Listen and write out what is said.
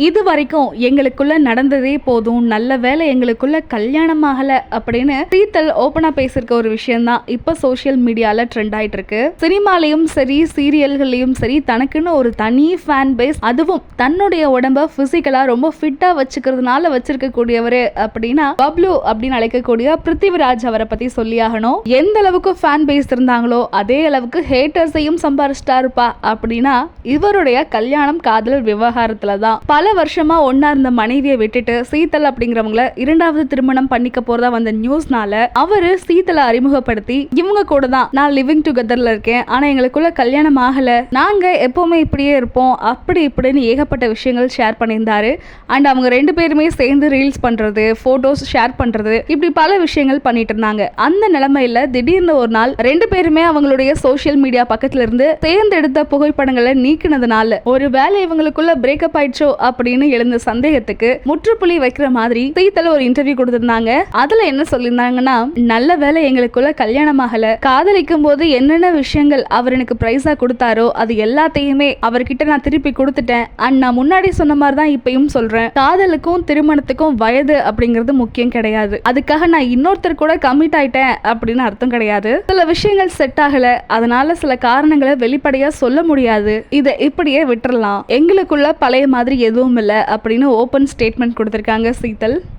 இது வரைக்கும் எங்களுக்குள்ள நடந்ததே போதும் நல்ல வேலை எங்களுக்குள்ள கல்யாணம் ஆகல அப்படின்னு சீத்தல் ஓப்பனா பேசிருக்க ஒரு விஷயம் தான் இப்ப சோசியல் மீடியால ட்ரெண்ட் ஆயிட்டு இருக்கு சினிமாலையும் சரி சீரியல்கள்லயும் சரி தனக்குன்னு ஒரு தனி ஃபேன் பேஸ் அதுவும் தன்னுடைய உடம்ப பிசிக்கலா ரொம்ப ஃபிட்டா வச்சுக்கிறதுனால வச்சிருக்க கூடியவர் அப்படின்னா பப்ளு அப்படின்னு அழைக்கக்கூடிய பிருத்திவிராஜ் அவரை பத்தி சொல்லியாகணும் எந்த அளவுக்கு ஃபேன் பேஸ் இருந்தாங்களோ அதே அளவுக்கு ஹேட்டர்ஸையும் சம்பாரிச்சிட்டாருப்பா அப்படின்னா இவருடைய கல்யாணம் காதல் விவகாரத்துல தான் பல வருஷமா ஒன்றா இருந்த மனைவியை விட்டுட்டு சீத்தல் அப்படிங்கிறவங்கள இரண்டாவது திருமணம் பண்ணிக்க போகிறதா வந்த நியூஸ்னால அவர் சீத்தலை அறிமுகப்படுத்தி இவங்க கூட தான் நான் லிவிங் டுகெதரில் இருக்கேன் ஆனால் எங்களுக்குள்ள கல்யாணம் ஆகலை நாங்கள் எப்பவுமே இப்படியே இருப்போம் அப்படி இப்படின்னு ஏகப்பட்ட விஷயங்கள் ஷேர் பண்ணியிருந்தாரு. அண்ட் அவங்க ரெண்டு பேருமே சேர்ந்து ரீல்ஸ் பண்ணுறது ஃபோட்டோஸ் ஷேர் பண்ணுறது இப்படி பல விஷயங்கள் பண்ணிட்டு இருந்தாங்க. அந்த நிலைமையில திடீர்னு ஒரு நாள் ரெண்டு பேருமே அவங்களுடைய சோஷியல் மீடியா பக்கத்துல இருந்து தேர்ந்தெடுத்த புகைப்படங்களை நீக்கினதுனால ஒரு வேலை இவங்களுக்குள்ள பிரேக்கப் ஆயிடுச்சோ அப்படின்னு எழுந்த சந்தேகத்துக்கு முற்றுப்புள்ளி வைக்கிற மாதிரி சீத்தல ஒரு இன்டர்வியூ கொடுத்திருந்தாங்க. அதுல என்ன சொல்லியிருந்தாங்கன்னா நல்ல வேலை எங்களுக்குள்ள கல்யாணம் ஆகல. காதலிக்கும் போது என்னென்ன விஷயங்கள் அவர் எனக்கு பிரைஸா கொடுத்தாரோ அது எல்லாத்தையுமே அவர்கிட்ட நான் திருப்பி கொடுத்துட்டேன். அண்ட் நான் முன்னாடி சொன்ன மாதிரி தான் இப்பயும் சொல்றேன். காதலுக்கும் திருமணத்துக்கும் வயது அப்படிங்கிறது முக்கியம் கிடையாது. அதுக்காக நான் இன்னொருத்தர் கூட கமிட் ஆயிட்டேன் அப்படின்னு அர்த்தம் கிடையாது. சில விஷயங்கள் செட் ஆகல. அதனால சில காரணங்களை வெளிப்படையா சொல்ல முடியாது. இதை இப்படியே விட்டுறலாம். எங்களுக்குள்ள பழைய மாதிரி எதுவும் இல்லை அப்படின்னு ஓப்பன் ஸ்டேட்மெண்ட் கொடுத்துருக்காங்க சீதல்